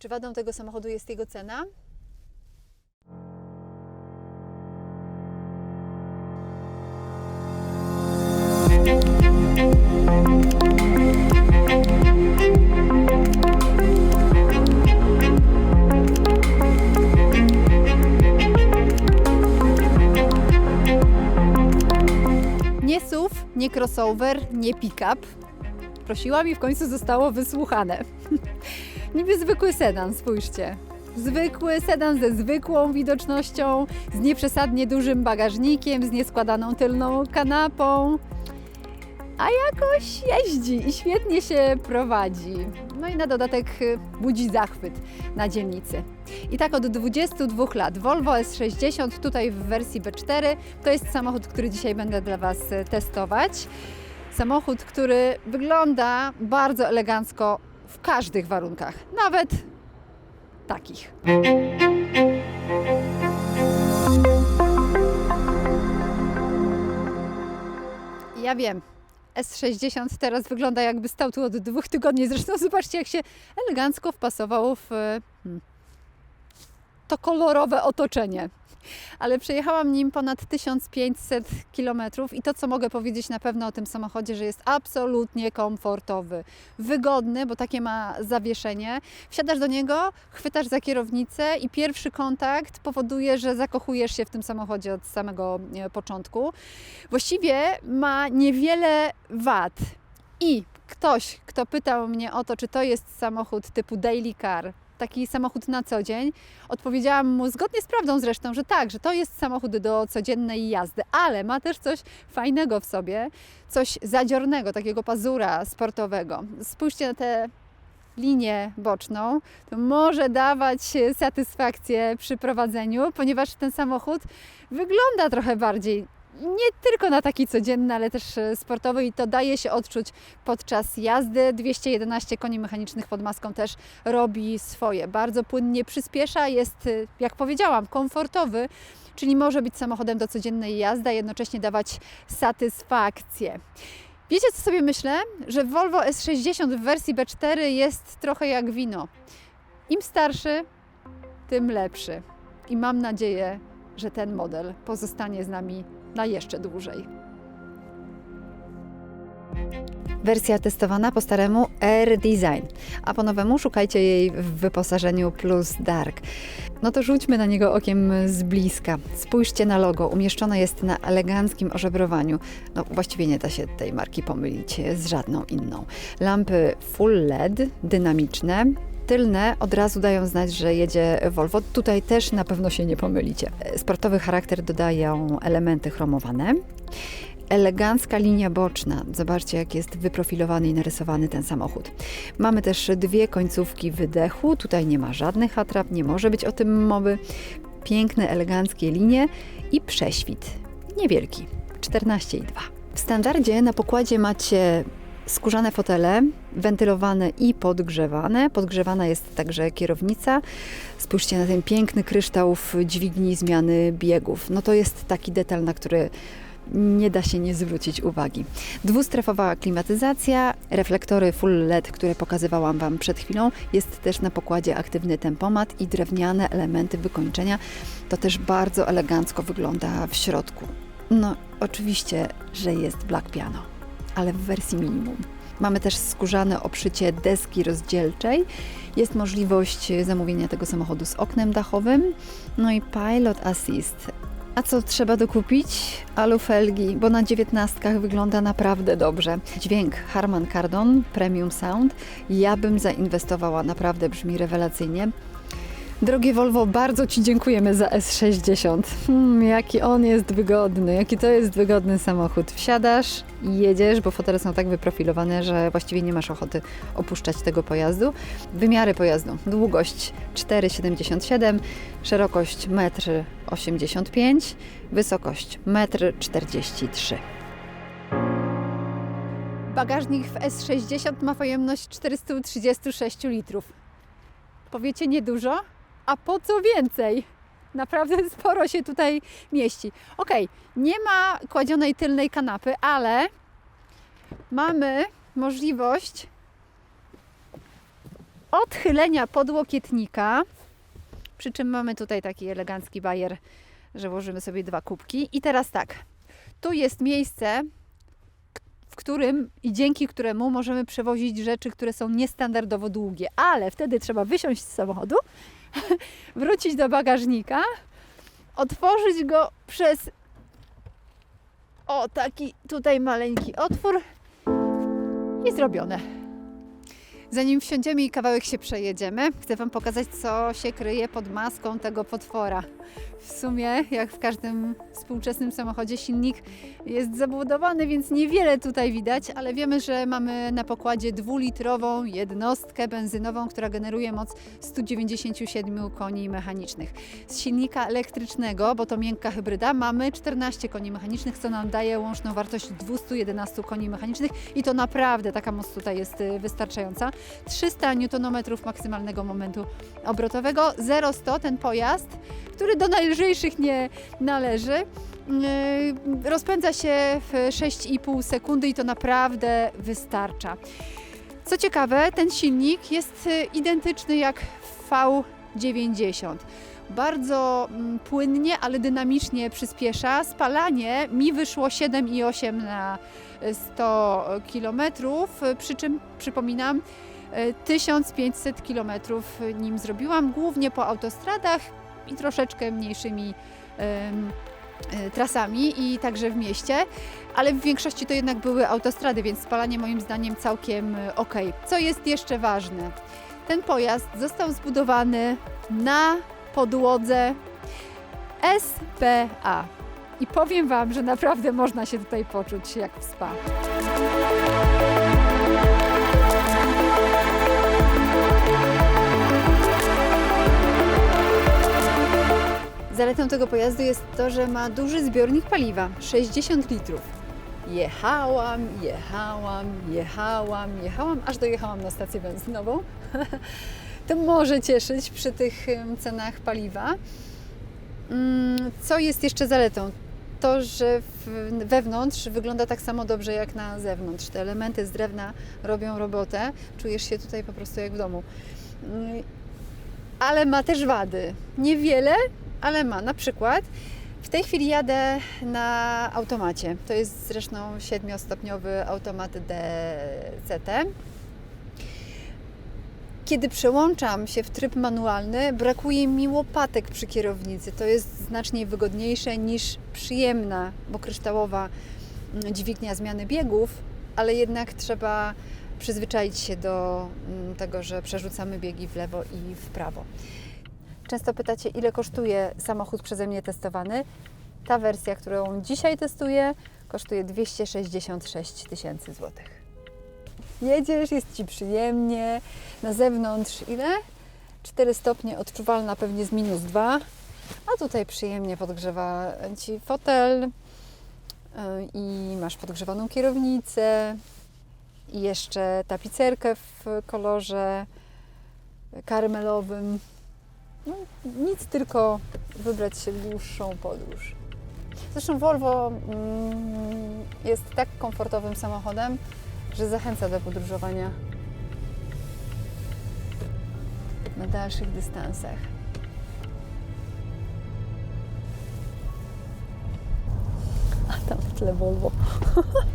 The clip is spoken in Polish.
Czy wadą tego samochodu jest jego cena? Nie SUV, nie crossover, nie pick-up. Prosiłam i w końcu zostało wysłuchane. Niby zwykły sedan, spójrzcie. Zwykły sedan ze zwykłą widocznością, z nieprzesadnie dużym bagażnikiem, z nieskładaną tylną kanapą. A jakoś jeździ i świetnie się prowadzi. No i na dodatek y, budzi zachwyt na dzielnicy. I tak od 22 lat Volvo S60 tutaj w wersji B4 to jest samochód, który dzisiaj będę dla Was y, testować. Samochód, który wygląda bardzo elegancko w każdych warunkach, nawet takich. Ja wiem, S60 teraz wygląda jakby stał tu od dwóch tygodni. Zresztą zobaczcie, jak się elegancko wpasował w hmm, to kolorowe otoczenie. Ale przejechałam nim ponad 1500 km i to, co mogę powiedzieć na pewno o tym samochodzie, że jest absolutnie komfortowy, wygodny, bo takie ma zawieszenie. Wsiadasz do niego, chwytasz za kierownicę i pierwszy kontakt powoduje, że zakochujesz się w tym samochodzie od samego e, początku. Właściwie ma niewiele wad. I ktoś, kto pytał mnie o to, czy to jest samochód typu daily car, taki samochód na co dzień, odpowiedziałam mu zgodnie z prawdą zresztą, że tak, że to jest samochód do codziennej jazdy, ale ma też coś fajnego w sobie, coś zadziornego, takiego pazura sportowego. Spójrzcie na tę linię boczną, to może dawać satysfakcję przy prowadzeniu, ponieważ ten samochód wygląda trochę bardziej nie tylko na taki codzienny, ale też e, sportowy i to daje się odczuć podczas jazdy. 211 koni mechanicznych pod maską też robi swoje. Bardzo płynnie przyspiesza, jest, e, jak powiedziałam, komfortowy, czyli może być samochodem do codziennej jazdy, a jednocześnie dawać satysfakcję. Wiecie, co sobie myślę? Że Volvo S60 w wersji B4 jest trochę jak wino. Im starszy, tym lepszy. I mam nadzieję, że ten model pozostanie z nami na jeszcze dłużej. Wersja testowana po staremu Air Design, a po nowemu szukajcie jej w wyposażeniu Plus Dark. No to rzućmy na niego okiem z bliska. Spójrzcie na logo, umieszczone jest na eleganckim ożebrowaniu. No właściwie nie da się tej marki pomylić z żadną inną. Lampy full LED, dynamiczne, tylne od razu dają znać, że jedzie Volvo. Tutaj też na pewno się nie pomylicie. Sportowy charakter dodają elementy chromowane. Elegancka linia boczna. Zobaczcie, jak jest wyprofilowany i narysowany ten samochód. Mamy też dwie końcówki wydechu. Tutaj nie ma żadnych atrap, nie może być o tym mowy. Piękne, eleganckie linie i prześwit. Niewielki 14,2. W standardzie na pokładzie macie skórzane fotele, wentylowane i podgrzewane. Podgrzewana jest także kierownica. Spójrzcie na ten piękny kryształ w dźwigni zmiany biegów. No to jest taki detal, na który nie da się nie zwrócić uwagi. Dwustrefowa klimatyzacja, reflektory full LED, które pokazywałam Wam przed chwilą. Jest też na pokładzie aktywny tempomat i drewniane elementy wykończenia. To też bardzo elegancko wygląda w środku. No, oczywiście, że jest black piano ale w wersji minimum. Mamy też skórzane obszycie deski rozdzielczej. Jest możliwość zamówienia tego samochodu z oknem dachowym. No i Pilot Assist. A co trzeba dokupić? Alufelgi, bo na dziewiętnastkach wygląda naprawdę dobrze. Dźwięk Harman Kardon Premium Sound. Ja bym zainwestowała, naprawdę brzmi rewelacyjnie. Drogie Volvo, bardzo Ci dziękujemy za S60. Hmm, jaki on jest wygodny, jaki to jest wygodny samochód. Wsiadasz i jedziesz, bo fotele są tak wyprofilowane, że właściwie nie masz ochoty opuszczać tego pojazdu. Wymiary pojazdu. Długość 4,77 szerokość 1,85 m, wysokość 1,43 m. Bagażnik w S60 ma pojemność 436 litrów. Powiecie niedużo? A po co więcej? Naprawdę sporo się tutaj mieści. Ok, nie ma kładzionej tylnej kanapy, ale mamy możliwość odchylenia podłokietnika, przy czym mamy tutaj taki elegancki bajer, że włożymy sobie dwa kubki. I teraz tak, tu jest miejsce, w którym i dzięki któremu możemy przewozić rzeczy, które są niestandardowo długie, ale wtedy trzeba wysiąść z samochodu, wrócić do bagażnika, otworzyć go przez o taki tutaj maleńki otwór i zrobione. Zanim wsiądziemy i kawałek się przejedziemy, chcę Wam pokazać, co się kryje pod maską tego potwora. W sumie, jak w każdym współczesnym samochodzie, silnik jest zabudowany, więc niewiele tutaj widać, ale wiemy, że mamy na pokładzie dwulitrową jednostkę benzynową, która generuje moc 197 koni mechanicznych. Z silnika elektrycznego, bo to miękka hybryda, mamy 14 koni mechanicznych, co nam daje łączną wartość 211 koni mechanicznych i to naprawdę taka moc tutaj jest y, wystarczająca. 300 Nm maksymalnego momentu obrotowego, 0-100 ten pojazd, który do najlżejszych nie należy. Yy, Rozpędza się w 6,5 sekundy i to naprawdę wystarcza. Co ciekawe, ten silnik jest y, identyczny jak w V90. Bardzo mm, płynnie, ale dynamicznie przyspiesza. Spalanie mi wyszło 7,8 na 100 km, przy czym przypominam, y, 1500 km nim zrobiłam, głównie po autostradach i troszeczkę mniejszymi y, trasami i także w mieście, ale w większości to jednak były autostrady, więc spalanie moim zdaniem całkiem y, ok. Co jest jeszcze ważne? Ten pojazd został zbudowany na podłodze SPA. I powiem Wam, że naprawdę można się tutaj poczuć jak w spa. Zaletą tego pojazdu jest to, że ma duży zbiornik paliwa 60 litrów. Jechałam, jechałam, jechałam, jechałam, aż dojechałam na stację benzynową. to może cieszyć przy tych cenach paliwa. Mm, Co jest jeszcze zaletą? To, że wewnątrz wygląda tak samo dobrze jak na zewnątrz. Te elementy z drewna robią robotę. Czujesz się tutaj po prostu jak w domu. Mm, Ale ma też wady. Niewiele, ale ma. Na przykład w tej chwili jadę na automacie. To jest zresztą siedmiostopniowy automat DCT. Kiedy przełączam się w tryb manualny, brakuje mi łopatek przy kierownicy. To jest znacznie wygodniejsze niż przyjemna, bo kryształowa mm, dźwignia zmiany biegów, ale jednak trzeba przyzwyczaić się do mm, tego, że przerzucamy biegi w lewo i w prawo. Często pytacie, ile kosztuje samochód przeze mnie testowany. Ta wersja, którą dzisiaj testuję, kosztuje 266 tysięcy złotych. Jedziesz, jest Ci przyjemnie, na zewnątrz ile? 4 stopnie, odczuwalna pewnie z minus 2, a tutaj przyjemnie podgrzewa Ci fotel yy, i masz podgrzewaną kierownicę i jeszcze tapicerkę w kolorze karmelowym. No, nic, tylko wybrać się w dłuższą podróż. Zresztą Volvo mm, jest tak komfortowym samochodem, że zachęca do podróżowania na dalszych dystansach. A tam w tle Volvo.